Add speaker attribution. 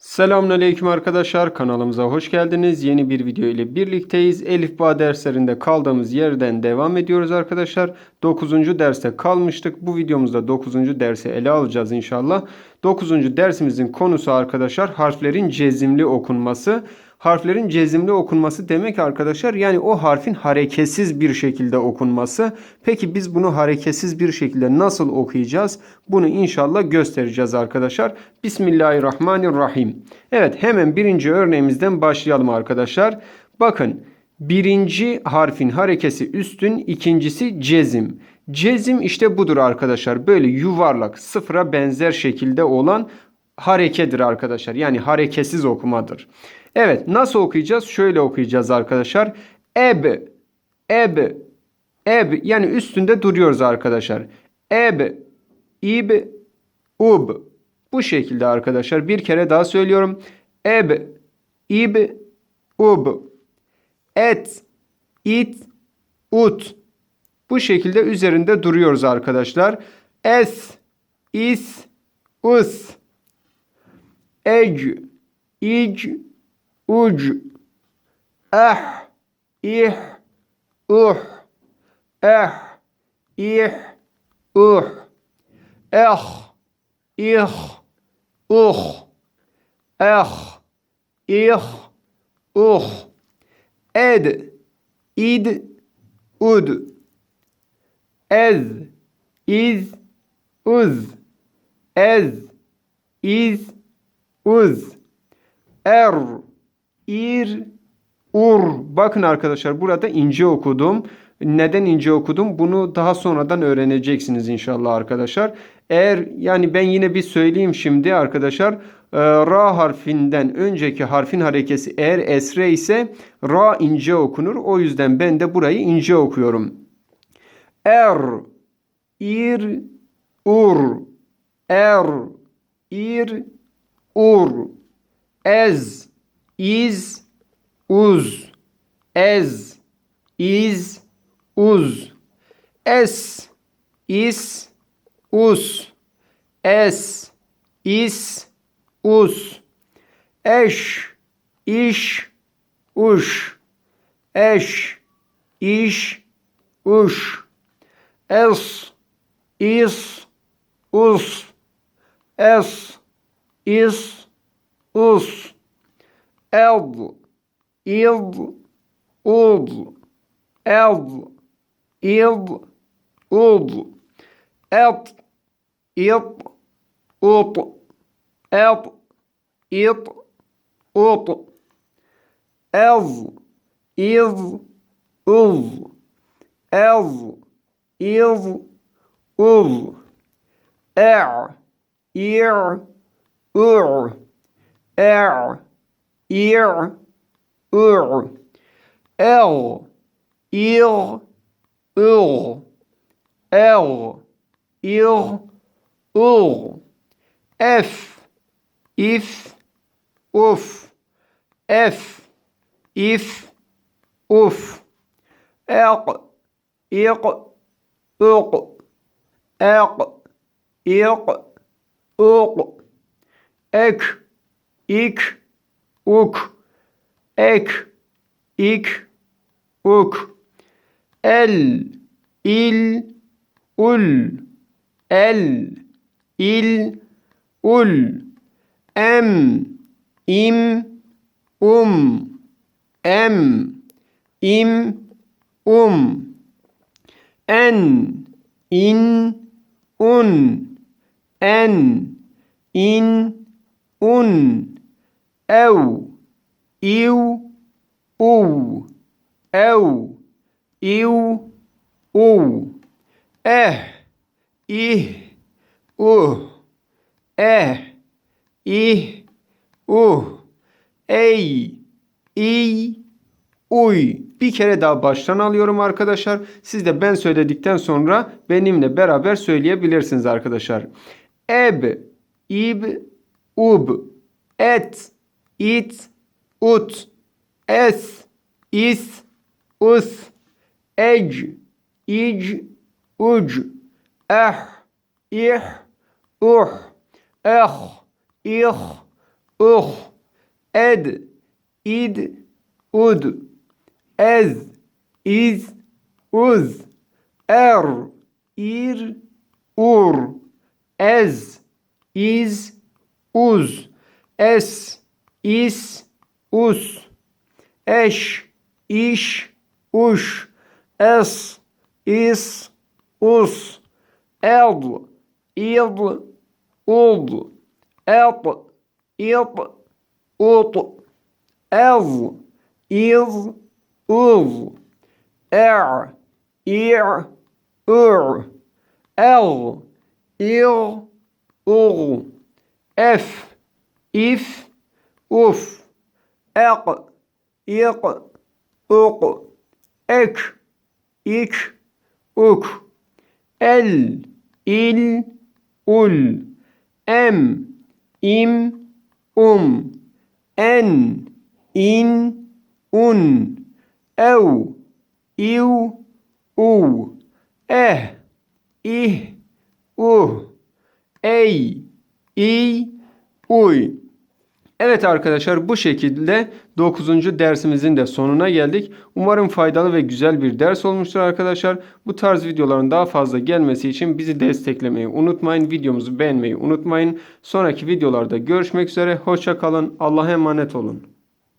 Speaker 1: Selamünaleyküm arkadaşlar kanalımıza hoş geldiniz. Yeni bir video ile birlikteyiz. Elif Bağ derslerinde kaldığımız yerden devam ediyoruz arkadaşlar. 9. derste kalmıştık. Bu videomuzda 9. dersi ele alacağız inşallah. 9. dersimizin konusu arkadaşlar harflerin cezimli okunması. Harflerin cezimli okunması demek arkadaşlar yani o harfin hareketsiz bir şekilde okunması. Peki biz bunu hareketsiz bir şekilde nasıl okuyacağız? Bunu inşallah göstereceğiz arkadaşlar. Bismillahirrahmanirrahim. Evet hemen birinci örneğimizden başlayalım arkadaşlar. Bakın birinci harfin harekesi üstün, ikincisi cezim. Cezim işte budur arkadaşlar. Böyle yuvarlak, sıfıra benzer şekilde olan harekedir arkadaşlar. Yani hareketsiz okumadır. Evet nasıl okuyacağız? Şöyle okuyacağız arkadaşlar. Eb, eb, eb yani üstünde duruyoruz arkadaşlar. Eb, ib, ub. Bu şekilde arkadaşlar. Bir kere daha söylüyorum. Eb, ib, ub. Et, it, ut. Bu şekilde üzerinde duruyoruz arkadaşlar. Es, is, us. Ec, ic, uc. Ah, ih, uh. Eh, ih, uh. Eh, ih, uh. Eh, ih, uh. Ed, id, ud. Ez, iz, uz. Ez, iz, uz. Er, ir, ur. Bakın arkadaşlar burada ince okudum. Neden ince okudum? Bunu daha sonradan öğreneceksiniz inşallah arkadaşlar. Eğer yani ben yine bir söyleyeyim şimdi arkadaşlar. Ee, Ra harfinden önceki harfin harekesi eğer esre ise ra ince okunur. O yüzden ben de burayı ince okuyorum. Er, ir, ur. Er, ir, ur. Ez, iz, uz. Ez, iz, uz. Es, is, us. Es, is, us. Eş, iş, uş. Eş, iş, uş. Es, is, us. Es, is, us. Eld, ild, ud. Eld, ild, ud. Et, it, ut. Et, it, ut. Ez, iz, uz. Ez, iz, uz. Er, ir, ur. Er, ir, ur. El, ir, ur. El, ir, ur. F, if, uf. F, if, uf. Eq, iq, uq. Eq, iq, uq. Ek, ik, uk. Ek, ik, uk. El, il, ul. El, il, ul. Em, im, um. Em, im, um. En, in, un. En, in, un. Eu, iu, u. Eu, iu, u. Eh, i, u. Eh, i, u. Ey, i, uy. Bir kere daha baştan alıyorum arkadaşlar. Siz de ben söyledikten sonra benimle beraber söyleyebilirsiniz arkadaşlar. Eb, ib, ub. Et, it, ut. Es, is, us. Ec, ic, uc. Eh, ih, uh. Eh, ih, uh, ed, id, ud, ez, iz, uz, er, ir, ur, ez, iz, uz, es, is, us, eş, iş, uş, es, is, us, ed, id, ud, et, it, ut, ez, iz, uz, er, ir, ur, el, ir, ur, ef, if, uf, ek, ik, uk, ek, ik, uk, el, il, ul, em, im, um, en, in, un, ev, iv, u, eh, ih, uh, ey, i, uy. Evet arkadaşlar bu şekilde 9. dersimizin de sonuna geldik. Umarım faydalı ve güzel bir ders olmuştur arkadaşlar. Bu tarz videoların daha fazla gelmesi için bizi desteklemeyi unutmayın. Videomuzu beğenmeyi unutmayın. Sonraki videolarda görüşmek üzere. Hoşça kalın. Allah'a emanet olun.